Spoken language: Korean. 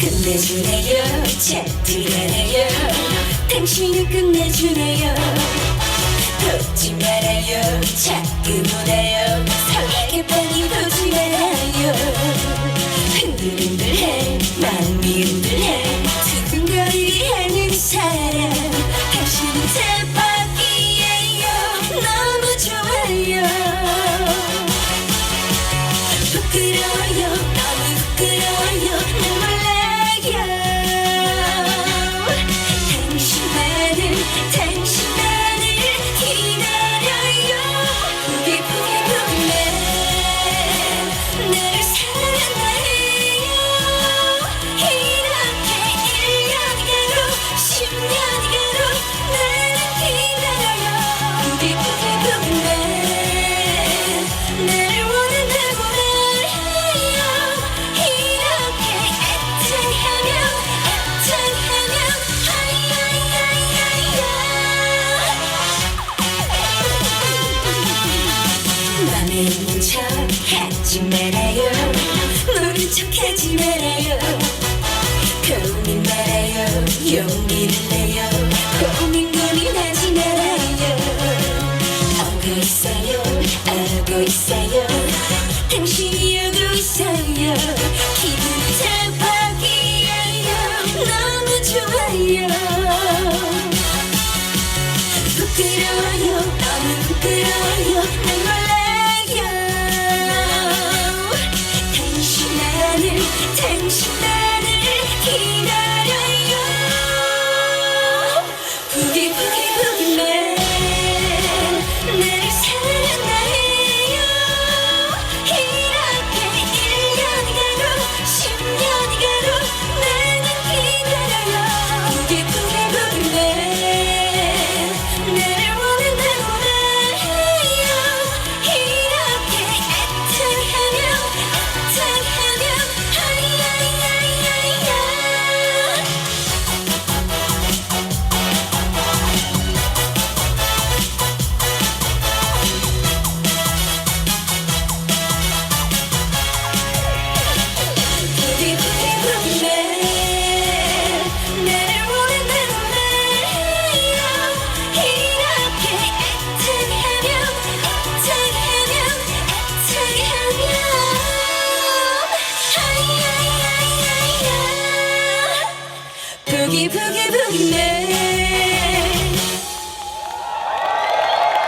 끝내주네요. 차트라네요. 당신은 끝내주네요. 돕지 말아요. 자꾸 보내요. 하지 말아요 모른 척 하지 말아요 고민 말아요 용기를 내요. 고민 고민하지 말아요 알고 있어요 알고 있어요. 당신이 오고 있어요. 기분 대박이에요. 너무 좋아요. 부끄러워요 너무 부끄러워요. 날 change. boogie, boogie, boogie man.